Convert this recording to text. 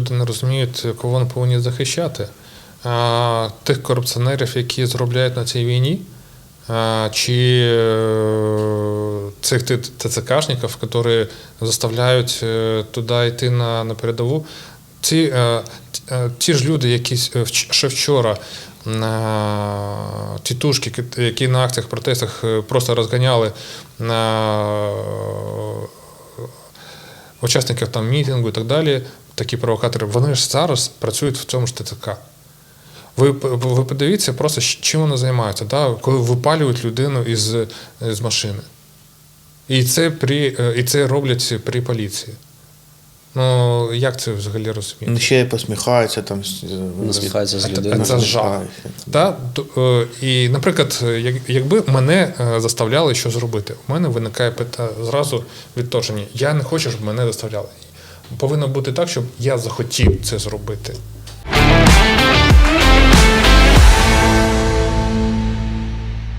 люди не розуміють, кого вони повинні захищати. Тих корупціонерів, які зробляють на цій війні, чи е, цих ТЦКшників, які заставляють е, туди йти на, на передову. Ці, е, ті ж люди, які ще вчора тітушки, які на акціях протестах просто розганяли учасників там мітингу і так далі, такі провокатори, вони ж зараз працюють в цьому ж ТЦК. Ви, ви подивіться просто, чим вони займаються, да? коли випалюють людину із, з машини. І це, при, е, і це роблять при поліції. Ну, як це взагалі розуміти? Ну, Ще й посміхаються там. Насміхаються з Це- це жах. Да? Е, І, наприклад, якби мене е, заставляли що зробити, у мене виникає питання зразу відторження. Я не хочу, щоб мене заставляли. Повинно бути так, щоб я захотів це зробити.